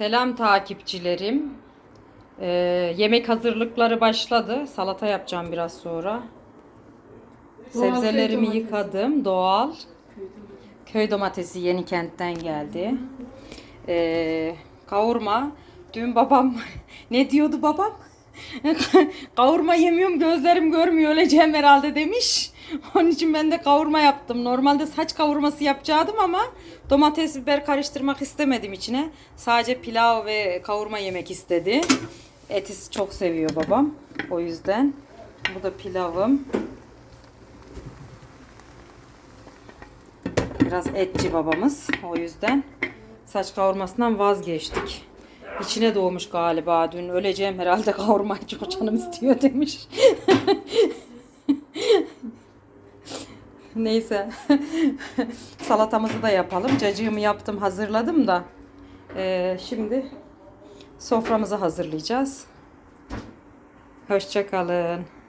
Selam takipçilerim. Ee, yemek hazırlıkları başladı. Salata yapacağım biraz sonra. Doğal köy Sebzelerimi domatesi. yıkadım. Doğal. Köy domatesi yeni kentten geldi. Ee, kavurma. Dün babam ne diyordu babam? kavurma yemiyorum gözlerim görmüyor öleceğim herhalde demiş. Onun için ben de kavurma yaptım. Normalde saç kavurması yapacaktım ama domates biber karıştırmak istemedim içine. Sadece pilav ve kavurma yemek istedi. Eti çok seviyor babam. O yüzden. Bu da pilavım. Biraz etçi babamız. O yüzden saç kavurmasından vazgeçtik. İçine doğmuş galiba dün. Öleceğim herhalde kavurmayı çok canım istiyor demiş. Neyse. Salatamızı da yapalım. Cacığımı yaptım hazırladım da. Ee, şimdi soframızı hazırlayacağız. Hoşçakalın.